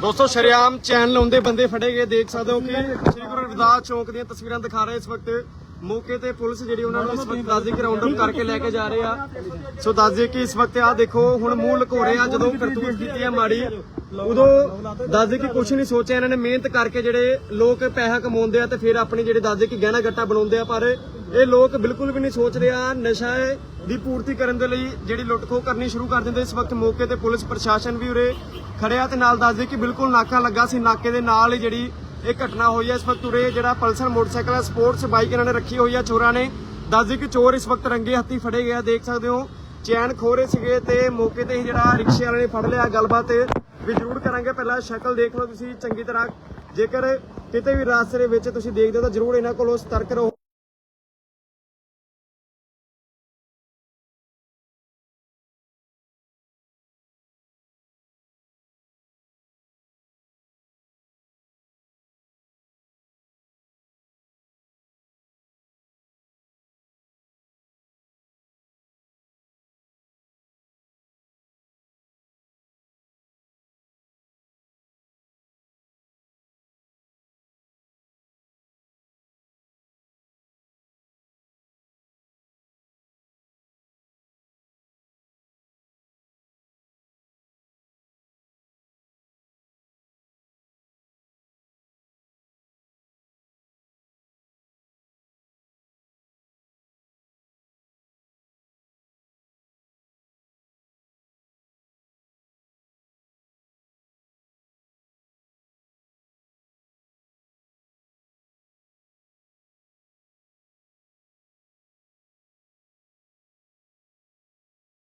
ਦੋਸਤੋ, ਸ਼ਰਿਆਮ ਚੈਨ ਲਾਉਂਦੇ ਬੰਦੇ ਫੜੇ ਗਏ, ਦੇਖ ਸਕਦੇ ਹੋ ਕਿ ਸ੍ਰੀ ਗੁਰੂ ਰਵਿਦਾਸ ਚੌਂਕ ਦੀਆਂ ਤਸਵੀਰਾਂ ਦਿਖਾ ਰਹੇ ਇਸ ਵਕਤ। ਮੌਕੇ ਤੇ ਪੁਲਿਸ ਜਿਹੜੀ ਉਹਨਾਂ ਨੂੰ ਇਸ ਵਕਤ ਦੱਸਦੇ ਕਿ ਰਾਉਂਡ ਅਪ ਕਰਕੇ ਲੈ ਕੇ ਜਾ ਰਹੇ ਆ। ਸੋ ਦੱਸਦੇ ਕਿ ਇਸ ਵਕਤ ਆ ਦੇਖੋ, ਹੁਣ ਮੂੰਹ ਲੁਕੋ ਰਹੇ ਆ, ਜਦੋਂ ਕਰਤੂਤ ਕੀਤੀ ਆ ਮਾੜੀ, ਉਦੋਂ ਦੱਸਦੇ ਕਿ ਕੁਛ ਨਹੀਂ ਸੋਚਿਆ ਇਹਨਾਂ ਨੇ। ਮਿਹਨਤ ਕਰਕੇ ਜਿਹੜੇ ਲੋਕ ਪੈਸਾ ਕਮਾਉਂਦੇ ਆ ਤੇ ਫਿਰ ਆਪਣੀ ਜਿਹੜੇ ਦੱਸਦੇ ਕਿ ਗਹਿਣਾ ਗੱਟਾ ਬਣਾਉਂਦੇ ਆ, ਪਰ ਇਹ ਲੋਕ ਬਿਲਕੁਲ ਵੀ ਨਹੀਂ ਸੋਚ ਆ ਨਸ਼ਾ ਦੀ ਪੂਰਤੀ ਕਰਨ ਦੇ ਲਈ ਜਿਹੜੀ ਲੁੱਟਖੋ ਕਰਨੀ ਸ਼ੁਰੂ ਕਰ ਦਿੰਦੇ। ਇਸ ਵਕਤ ਮੌਕੇ ਤੇ ਪੁਲਿਸ, ਪ੍ਰਸ਼ਾਸਨ ਵੀ ਉਰੇ ਖੜਿਆ ਤੇ ਨਾਲ ਦੱਸਦੇ ਕਿ ਬਿਲਕੁਲ ਨਾਕਾ ਲੱਗਾ ਸੀ, ਨਾਕੇ ਦੇ ਨਾਲ ਹੀ ਜਿਹੜੀ ਇਹ ਘਟਨਾ ਹੋਈ ਹੈ। ਇਸ ਵਕਤ ਉਰੇ ਜਿਹੜਾ ਪਲਸਰ ਮੋਟਰਸਾਈਕਲ ਹੈ, ਸਪੋਰਟਸ ਬਾਈਕ ਇਹਨਾਂ ਨੇ ਰੱਖੀ ਹੋਈ ਹੈ ਚੋਰਾਂ ਨੇ। ਦੱਸਦੇ ਕਿ ਚੋਰ ਇਸ ਵਕਤ ਰੰਗੇ ਹੱਥੀ ਫੜੇ ਗਏ ਦੇਖ ਸਕਦੇ ਹੋ। ਚੈਨ ਖੋਰੇ ਸੀਗੇ ਤੇ ਮੌਕੇ ਤੇ ਹੀ ਜਿਹੜਾ ਰਿਕਸ਼ੇ ਵਾਲੇ ਨੇ ਫੜ ਲਿਆ। ਗੱਲਬਾਤ ਵੀ ਜ਼ਰੂਰ ਕਰਾਂਗੇ। ਪਹਿਲਾਂ ਸ਼ਕਲ ਦੇਖ ਲਓ ਤੁਸੀਂ ਚੰਗੀ ਤਰ੍ਹਾਂ। ਜੇਕਰ ਕਿਤੇ ਵੀ ਰਾਸਤੇ ਦੇ ਵਿੱਚ ਤੁਸੀਂ ਦੇਖਦੇ ਹੋ ਤਾਂ ਜ਼ਰੂਰ ਇਹਨਾਂ ਕੋਲੋਂ ਸਤਰਕ ਰਹੋ।